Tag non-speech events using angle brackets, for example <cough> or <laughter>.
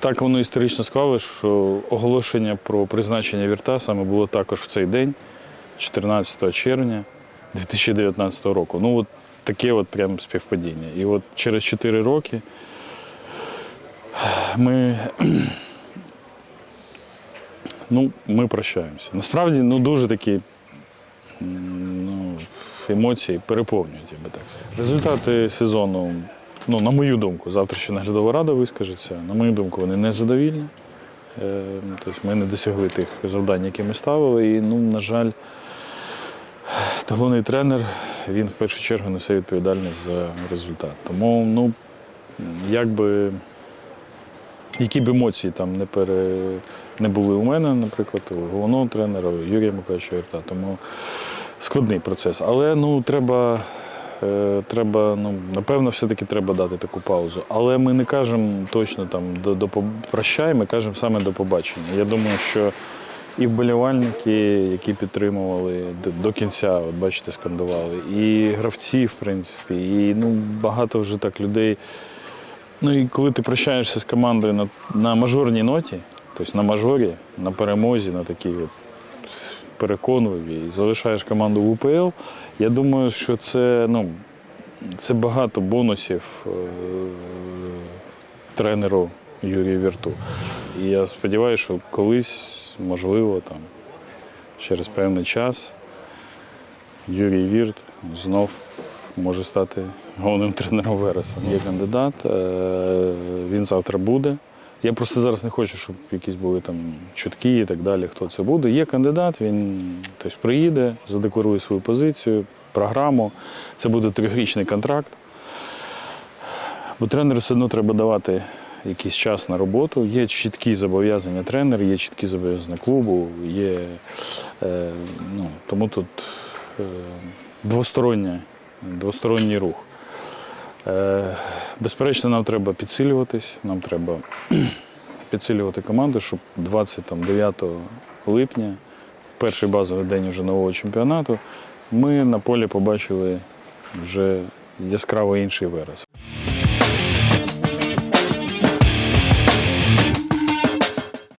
Так воно історично склалося, що оголошення про призначення вірта саме було також в цей день, 14 червня 2019 року. Ну от таке от прям співпадіння. І от через 4 роки ми, <clears throat> ну, ми прощаємося. Насправді ну, дуже такі ну, емоції переповнюють, я би так сказав. Результати сезону, ну, на мою думку, завтра ще наглядова рада вискажеться. На мою думку, вони незадовільні. Е, Тобто ми не досягли тих завдань, які ми ставили. І, ну, на жаль, головний тренер, він в першу чергу несе відповідальність за результат. Тому, ну, як би, які б емоції там не, пере, не були у мене, наприклад, у головного тренера, Юрія Миколаївича Вірта, тому складний процес. Але ну, треба, треба ну, напевно, все-таки треба дати таку паузу. Але ми не кажемо точно там до, до прощай, ми кажемо саме до побачення. Я думаю, що і вболівальники, які підтримували до, до кінця, от бачите, скандували, і гравці, в принципі, і ну, багато вже так людей. Ну і коли ти прощаєшся з командою на, на мажорній ноті, тобто на мажорі, на перемозі, на такій от переконливій, і залишаєш команду в УПЛ, я думаю, що це, ну, це багато бонусів е, тренеру Юрію Вірту. І я сподіваюся, що колись, можливо, там, через певний час Юрій Вірт знов може стати головним тренером Вереса. Є кандидат, е, він завтра буде. Я просто зараз не хочу, щоб якісь були там чутки і так далі, хто це буде. Є кандидат, він тобто, приїде, задекларує свою позицію, програму. Це буде трьохрічний контракт. Бо тренеру все одно треба давати якийсь час на роботу. Є чіткі зобов'язання тренера, є чіткі зобов'язання клубу, є, е, ну, тому тут е, двосторонній рух. Е, безперечно, нам треба підсилюватись, нам треба <clears throat> підсилювати команду, щоб 29 липня, в перший базовий день уже нового чемпіонату, ми на полі побачили вже яскраво інший вираз.